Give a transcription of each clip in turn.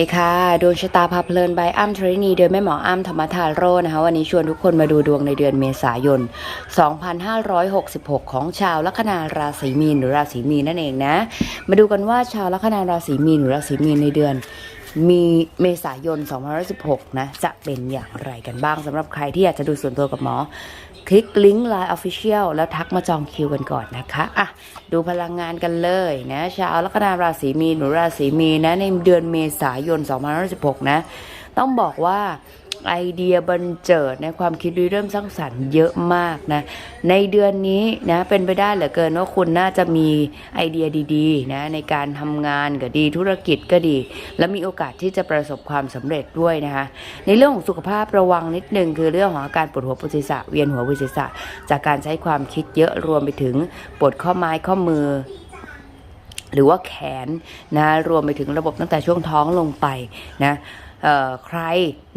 ดีค่ะดวงชะตาพาเพลินบอ้ำทรินีโดยแม่หมออ้ำธรรมทาโรนะคะวันนี้ชวนทุกคนมาดูดวงในเดือนเมษายน 2566 ของชาวลัคนาราศีมีนหรือราศีมีนนั่นเองนะ มาดูกันว่าชาวลัคนาราศีมีนหรือราศีมีนในเดือน มีเมษายน 2516นะจะเป็นอย่างไรกันบ้างสำหรับใครที่อยากจะดูส่วนตัวกับหมอ คลิกลิงก์ Line Official แล้วทักมาจองคิวกันก่อนนะคะอะดูพลังงานกันเลยนะชาวลัคนาราศีมีนหรือราศีมีนนะในเดือนเมษายน 2516 นะ ต้องบอกว่าไอเดียบันเจิดในความคิดริเริ่มสร้างสรรค์เยอะมากนะ ในเดือนนี้นะเป็นไปได้เหลือเกินว่าคุณน่าจะมีไอเดียดีๆนะในการทำงานก็ดีธุรกิจก็ดี และมีโอกาสที่จะประสบความสำเร็จด้วยนะคะในเรื่องของสุขภาพระวังนิดนึงคือเรื่องของอาการปวดหัวปวดศีรษะเวียนหัวเวียนศีรษะ จากการใช้ความคิดเยอะรวมไปถึงปวดข้อไม้ข้อมือหรือว่าแขนนะรวมไปถึงระบบตั้งแต่ช่วงท้องลงไปนะ ใคร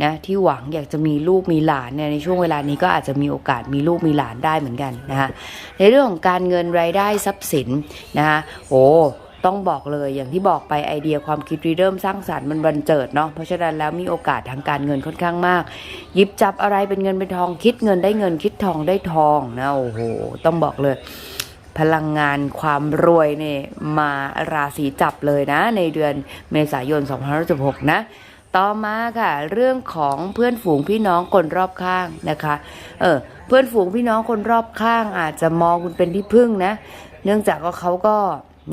นะที่หวังอยากจะมีลูกมีหลานเนี่ยในช่วงเวลานี้ก็อาจจะมีโอกาสมีลูกมีหลานได้เหมือนกันนะคะในเรื่องของการเงินรายได้ทรัพย์สินนะคะโอ้ต้องบอกเลยอย่างที่บอกไปไอเดียความคิดริเริ่มสร้างสรรค์มันบันเจิดเนาะเพราะฉะนั้นแล้วมีโอกาสทางการเงินค่อนข้างมากหยิบจับอะไรเป็นเงินเป็นทองคิดเงินได้เงินคิดทองได้ทองนะโอ้โหต้องบอกเลย พลังงานความรวยเนี่ยมาราศีจับเลยนะ ในเดือนเมษายน 2566 นะ ต่อมาค่ะ เรื่องของเพื่อนฝูงพี่น้องคนรอบข้างนะคะ เออเพื่อนฝูงพี่น้องคนรอบข้าง อาจจะมองคุณเป็นที่พึ่งนะ เนื่องจากว่าเขาก็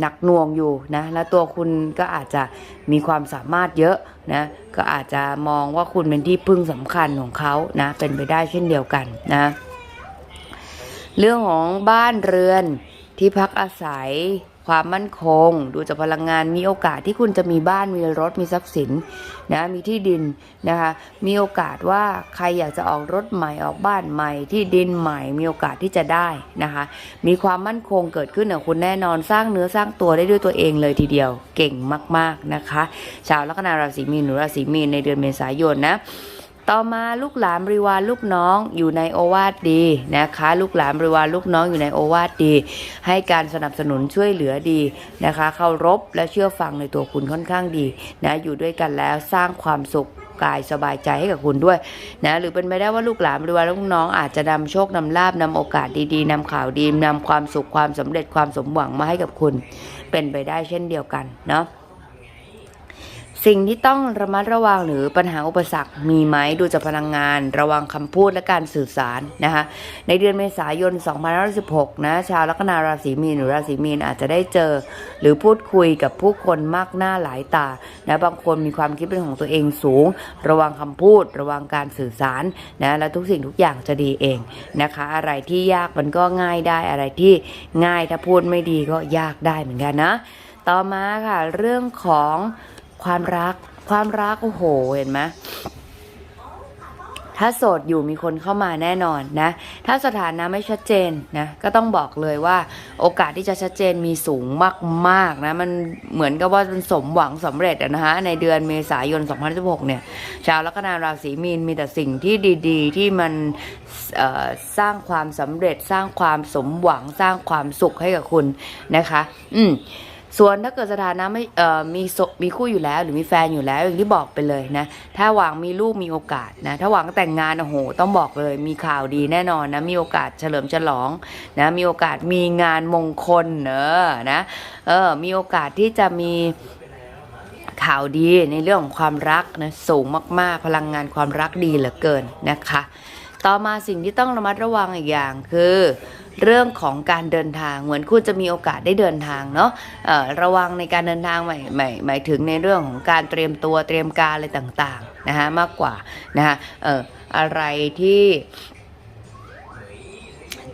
หนักหน่วงอยู่นะและตัวคุณก็อาจจะมีความสามารถเยอะนะก็อาจจะมองว่าคุณเป็นที่พึ่งสำคัญของเขานะเป็นไปได้เช่นเดียวกันนะเรื่องของบ้านเรือนที่พักอาศัย ความมั่นคง ดูจากพลังงานมีโอกาสที่คุณจะมีบ้านมีรถมีทรัพย์สินนะมีที่ดินนะคะมีโอกาสว่าใครอยากจะออกรถใหม่ออกบ้านใหม่ ที่ดินใหม่มีโอกาสที่จะได้นะคะมีความมั่นคงเกิดขึ้นกับคุณแน่นอนสร้างเนื้อสร้างตัวได้ด้วยตัวเองเลยทีเดียวเก่งมาก ๆนะคะ ชาวลัคนาราศีมีนหรือราศีมีนในเดือนเมษายนนะ ต่อมาลูกหลานบริวารลูกน้องอยู่ในโอวาทดีนะคะ ลูกหลานบริวารลูกน้องอยู่ในโอวาทดี ให้การสนับสนุนช่วยเหลือดีนะคะเคารพและเชื่อฟังในตัวคุณค่อนข้างดีนะอยู่ด้วยกันแล้วสร้างความสุขกายสบายใจให้กับคุณด้วยนะหรือเป็นไปได้ว่าลูกหลานบริวารลูกน้องอาจจะนำโชคนำลาบนำโอกาสดีๆนำข่าวดีนำความสุขความสำเร็จความสมหวังมาให้กับคุณ เป็นไปได้เช่นเดียวกันเนาะ สิ่งที่ต้องระมัดระวังหรือปัญหาอุปสรรคมีไหมดูจากพลังงาน ระวังคำพูดและการสื่อสารนะคะในเดือนเมษายน 2516 นะชาวลัคนาราศีมีนหรือราศีมีนอาจจะได้เจอ หรือพูดคุยกับผู้คนมากหน้าหลายตานะบางคนมีความคิดเป็นของตัวเองสูง ระวังคำพูด ระวังการสื่อสารนะและทุกสิ่งทุกอย่างจะดีเองนะคะ อะไรที่ยากมันก็ง่ายได้อะไรที่ง่ายถ้าพูดไม่ดีก็ยากได้เหมือนกันนะ ต่อมาค่ะเรื่องของ ความรัก ความรักโอ้โหเห็นไหมถ้าโสดอยู่มีคนเข้ามาแน่นอนนะ ถ้าสถานะไม่ชัดเจนนะ ก็ต้องบอกเลยว่าโอกาสที่จะชัดเจนมีสูงมากๆนะ มันเหมือนกับว่ามันสมหวังสำเร็จนะฮะ ในเดือนเมษายน 2016 เนี่ย ชาวลัคนาราศีมีนมีแต่สิ่งที่ดีๆ ที่มันสร้างความสำเร็จ สร้างความสมหวัง สร้างความสุขให้กับคุณนะคะ อืม ส่วนถ้าเกิดสถานะไม่เออมีมีคู่อยู่แล้ว หรือมีแฟนอยู่แล้วอย่างที่บอกไปเลยนะ ถ้าหวังมีลูกมีโอกาสนะถ้าหวังแต่งงานโอ้โหต้องบอกเลย มีข่าวดีแน่นอนนะมีโอกาสเฉลิมฉลองนะมีโอกาสมีงานมงคลเออนะเออมีโอกาสที่จะมีข่าวดีในเรื่องของความรักนะสูงมากๆ พลังงานความรักดีเหลือเกินนะคะ ต่อมาสิ่งที่ต้องระมัดระวังอีกอย่างคือ เรื่องของการเดินทาง เหมือนคุณจะมีโอกาสได้เดินทางเนาะระวังในการเดินทางหมายหมายหมายถึงในเรื่องของการเตรียมตัวเตรียมการอะไรต่างๆนะคะมากกว่านะคะเอออะไรที่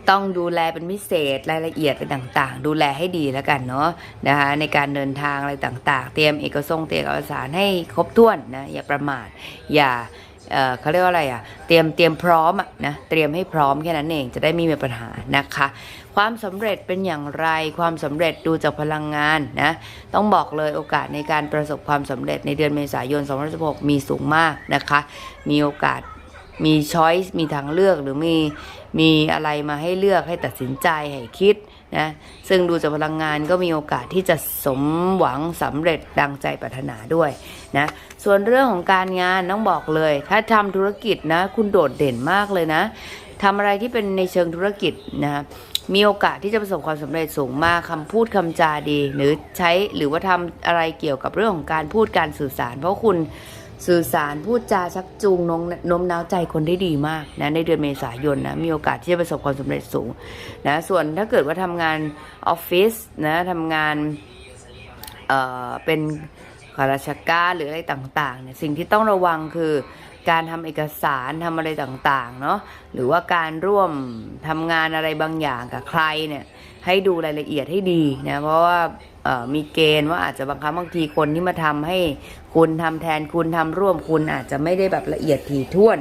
ต้องดูแลเป็นพิเศษรายละเอียดอะไรต่าง ๆ ดูแลให้ดีแล้วกันเนาะนะคะในการเดินทางอะไรต่าง ๆ เตรียมเอกสงเตรียมเอกสารให้ครบถ้วนนะอย่าประมาทอย่า เเขาเรียกว่าอะไรอะ เตรียมเตรียมพร้อมอะนะ เตรียมให้พร้อมแค่นั้นเองจะได้ไม่มีปัญหานะคะ ความสำเร็จเป็นอย่างไร ความสำเร็จดูจากพลังงานนะ ต้องบอกเลยโอกาสในการประสบความสำเร็จในเดือนเมษายน 2016 มีสูงมากนะคะ มีโอกาสมีช้อยส์มีทางเลือกหรือมีมีอะไรมาให้เลือกให้ตัดสินใจให้คิด นะซึ่งดูจากพลังงานก็มีโอกาสที่จะสมหวังสำเร็จดังใจปรารถนาด้วยนะส่วนเรื่องของการงานต้องบอกเลย ถ้าทำธุรกิจนะคุณโดดเด่นมากเลยนะทำอะไรที่เป็นในเชิงธุรกิจนะมีโอกาสที่จะประสบความสำเร็จสูงมากคำพูดคำจาดี หรือใช้หรือว่าทำอะไรเกี่ยวกับเรื่องของการพูดการสื่อสาร เพราะคุณ สื่อสารพูดจาชักจูงนงน้มน้าวใจคนได้ดีมากนะในเดือนเมษายนนะมีโอกาสที่จะประสบความสำเร็จสูงนะส่วนถ้าเกิดว่าทำงานออฟฟิศนะทำงานเอ่อเป็นข้าราชการหรืออะไรต่างๆเนี่ยสิ่งที่ต้องระวังคือ การทำเอกสารทำอะไรต่างๆเนาะหรือว่าการร่วมทำงานอะไรบางอย่างกับใครเนี่ยให้ดูรายละเอียดให้ดีนะเพราะว่ามีเกณฑ์ว่าอาจจะบางครั้งบางทีคนที่มาทำให้คุณทำแทนคุณทำร่วมคุณอาจจะไม่ได้แบบละเอียดถี่ถ้วน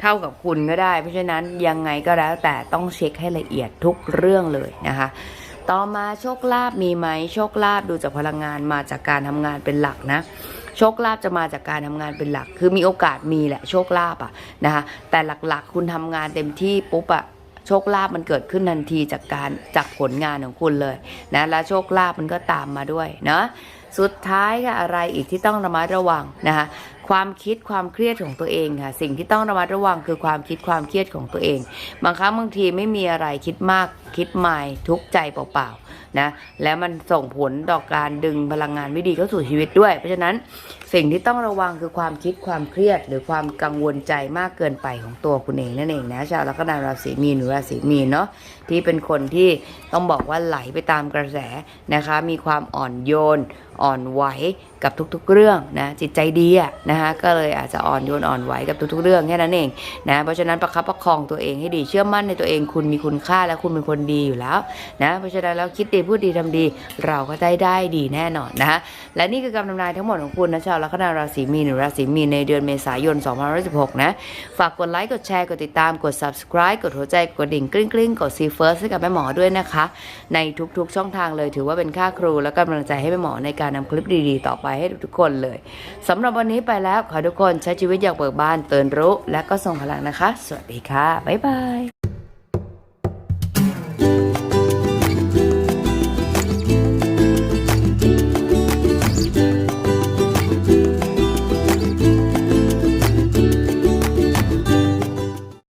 เท่ากับคุณก็ได้ เพราะฉะนั้นยังไงก็แล้วแต่ต้องเช็คให้ละเอียดทุกเรื่องเลยนะคะต่อมาโชคลาภมีไหมโชคลาภดูจากพลังงานมาจากการทำงานเป็นหลักนะ โชคลาภจะมาจากการทำงานเป็นหลัก คือมีโอกาสมีแหละโชคลาภอะนะคะแต่หลักๆ คุณทำงานเต็มที่ปุ๊บอะโชคลาภมันเกิดขึ้นทันทีจากการจากผลงานของคุณเลยนะและโชคลาภมันก็ตามมาด้วยเนาะสุดท้ายค่ะอะไรอีกที่ต้องระมัดระวังนะคะ ความคิดความเครียดของตัวเองค่ะ สิ่งที่ต้องระมัดระวังคือความคิดความเครียดของตัวเอง บางครั้งบางทีไม่มีอะไรคิดมากคิดไม่ทุกข์ใจเปล่าๆนะแล้วมันส่งผลต่อการดึงพลังงานไม่ดีเข้าสู่ชีวิตด้วย เพราะฉะนั้นสิ่งที่ต้องระวังคือความคิดความเครียด หรือความกังวลใจมากเกินไปของตัวคุณเองนั่นเองนะชาวลัคนาราศีมีนหรือราศีมีนเนาะที่เป็นคนที่ต้องบอกว่าไหลไปตามกระแสนะคะ มีความอ่อนโยนอ่อนไหวกับทุกๆเรื่องนะจิตใจดีอะนะคะก็เลยอาจจะอ่อนโยนอ่อนไหวกับทุกๆเรื่องแค่นั้นเองนะเพราะฉะนั้นประคับประคองตัวเองให้ดีเชื่อมั่นในตัวเองคุณมีคุณค่าและคุณเป็นคนดีอยู่แล้วนะเพราะฉะนั้นแล้วคิดดีพูดดีทำดี เราก็ได้ได้ดีแน่นอนนะคะและนี่คือคำทำนายทั้งหมดของคุณนะชาวลัคนาราศีมีนราศีมีนในเดือนเมษายน2016นะฝากกดไลค์กดแชร์กดติดตามกด subscribe กดหัวใจกดดิ่งกริ้งกริ้งกดซีเฟิร์สให้กับแม่หมอด้วยนะคะ ในทุกๆช่องทางเลยถือว่าเป็นค่าครูและกำลังใจให้แม่หมอในการนำคลิปดีๆ ต่อไปให้ทุกคนเลยสำหรับวันนี้ไปแล้วขอทุกคนใช้ชีวิตอย่างเบิกบานเตือนรู้ และก็ส่งพลังนะคะ สวัสดีค่ะ บ๊ายบาย